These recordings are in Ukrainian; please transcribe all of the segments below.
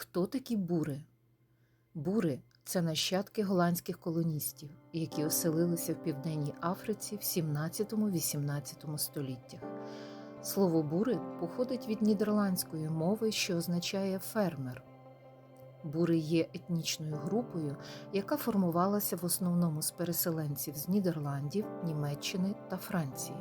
Хто такі бури? Бури це нащадки голландських колоністів, які оселилися в Південній Африці в 17-18 століттях. Слово бури походить від нідерландської мови, що означає фермер. Бури є етнічною групою, яка формувалася в основному з переселенців з Нідерландів, Німеччини та Франції.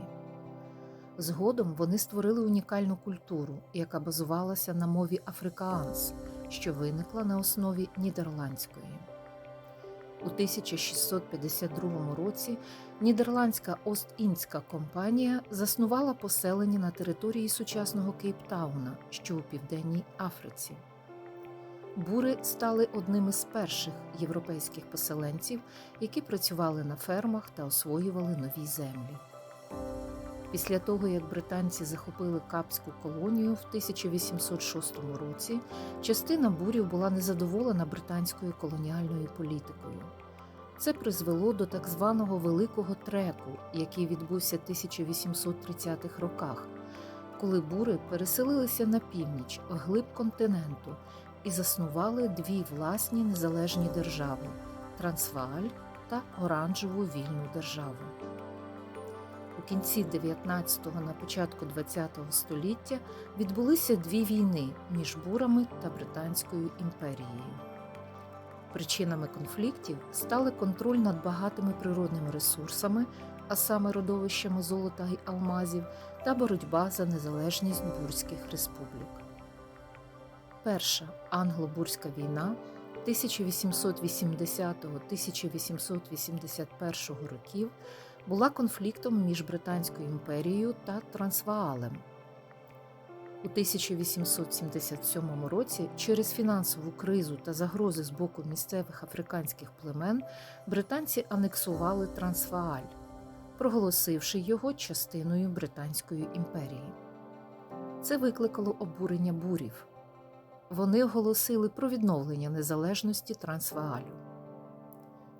Згодом вони створили унікальну культуру, яка базувалася на мові африкаанс, що виникла на основі нідерландської. У 1652 році нідерландська Ост-Індська компанія заснувала поселення на території сучасного Кейптауна, що у Південній Африці. Бури стали одним із перших європейських поселенців, які працювали на фермах та освоювали нові землі. Після того, як британці захопили Капську колонію в 1806 році, частина бурів була незадоволена британською колоніальною політикою. Це призвело до так званого Великого треку, який відбувся в 1830-х роках, коли бури переселилися на північ, глиб континенту, і заснували дві власні незалежні держави Трансвааль та Оранжеву вільну державу. Кінці 19-го на початку 20-го століття відбулися дві війни між бурами та Британською імперією. Причинами конфліктів стали контроль над багатими природними ресурсами, а саме родовищами золота й алмазів, та боротьба за незалежність бурських республік. Перша англо-бурська війна 1880-1881 років була конфліктом між Британською імперією та Трансваалем. У 1877 році через фінансову кризу та загрози з боку місцевих африканських племен британці анексували Трансвааль, проголосивши його частиною Британської імперії. Це викликало обурення бурів. Вони оголосили про відновлення незалежності Трансваалю.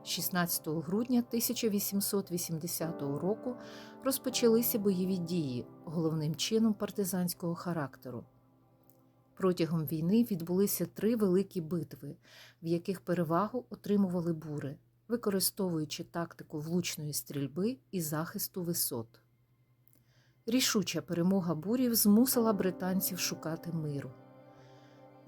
16 грудня 1880 року розпочалися бойові дії, головним чином партизанського характеру. Протягом війни відбулися три великі битви, в яких перевагу отримували бури, використовуючи тактику влучної стрільби і захисту висот. Рішуча перемога бурів змусила британців шукати миру.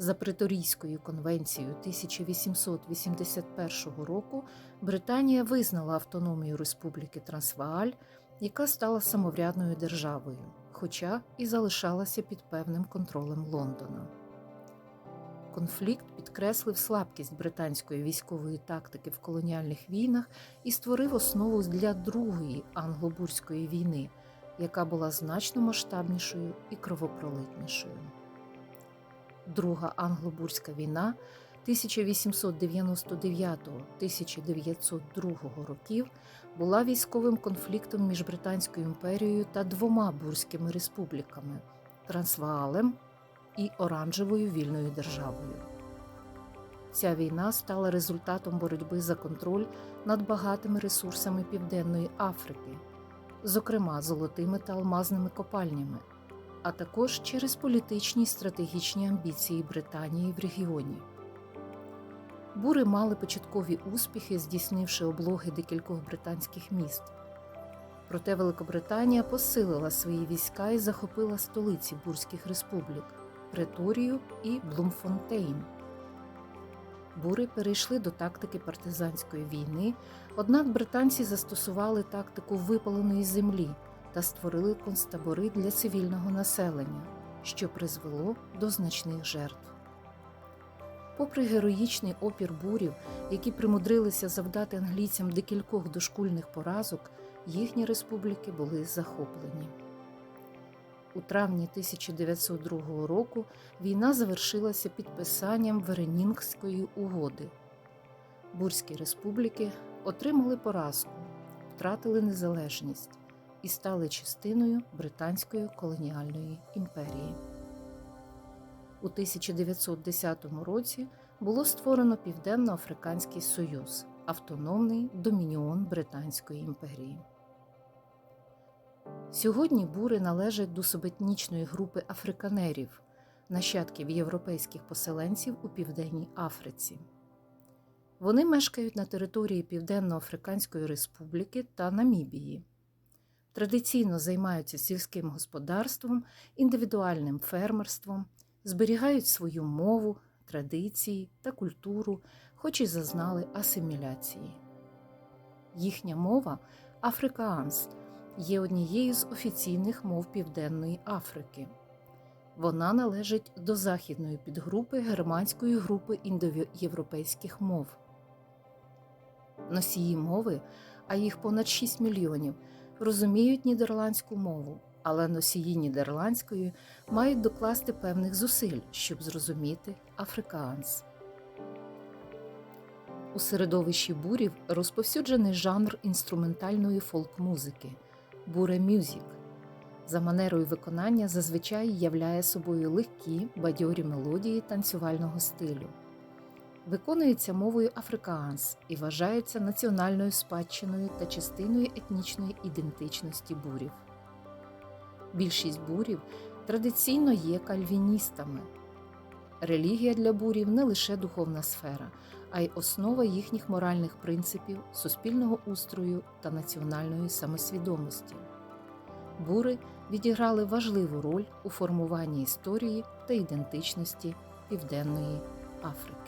За Преторійською конвенцією 1881 року Британія визнала автономію Республіки Трансвааль, яка стала самоврядною державою, хоча і залишалася під певним контролем Лондона. Конфлікт підкреслив слабкість британської військової тактики в колоніальних війнах і створив основу для другої англобурської війни, яка була значно масштабнішою і кровопролитнішою. Друга англобурська війна 1899-1902 років була військовим конфліктом між Британською імперією та двома бурськими республіками Трансваалем і Оранжевою вільною державою. Ця війна стала результатом боротьби за контроль над багатими ресурсами Південної Африки, зокрема золотими та алмазними копальнями а також через політичні й стратегічні амбіції Британії в регіоні. Бури мали початкові успіхи, здійснивши облоги декількох британських міст. Проте Великобританія посилила свої війська і захопила столиці Бурських республік Преторію і Блумфонтейн. Бури перейшли до тактики партизанської війни, однак британці застосували тактику випаленої землі та створили концтабори для цивільного населення, що призвело до значних жертв. Попри героїчний опір бурів, які примудрилися завдати англійцям декількох дошкульних поразок, їхні республіки були захоплені. У травні 1902 року війна завершилася підписанням Веренінгської угоди. Бурські республіки отримали поразку, втратили незалежність і стали частиною Британської колоніальної імперії. У 1910 році було створено Південно-Африканський Союз, автономний домініон Британської імперії. Сьогодні бури належать до субетнічної групи африканерів, нащадків європейських поселенців у Південній Африці. Вони мешкають на території Південно-Африканської Республіки та Намібії. Традиційно займаються сільським господарством, індивідуальним фермерством, зберігають свою мову, традиції та культуру, хоч і зазнали асиміляції. Їхня мова африкаанс є однією з офіційних мов Південної Африки. Вона належить до західної підгрупи германської групи індоєвропейських мов. Носії мови, а їх понад 6 мільйонів, розуміють нідерландську мову, але носії нідерландської мають докласти певних зусиль, щоб зрозуміти африкаанс. У середовищі бурів розповсюджений жанр інструментальної фолк-музики буре мюзік. За манерою виконання зазвичай являє собою легкі бадьорі мелодії танцювального стилю. Виконується мовою африкаанс і вважається національною спадщиною та частиною етнічної ідентичності бурів. Більшість бурів традиційно є кальвіністами. Релігія для бурів не лише духовна сфера, а й основа їхніх моральних принципів, суспільного устрою та національної самосвідомості. Бури відіграли важливу роль у формуванні історії та ідентичності Південної Африки.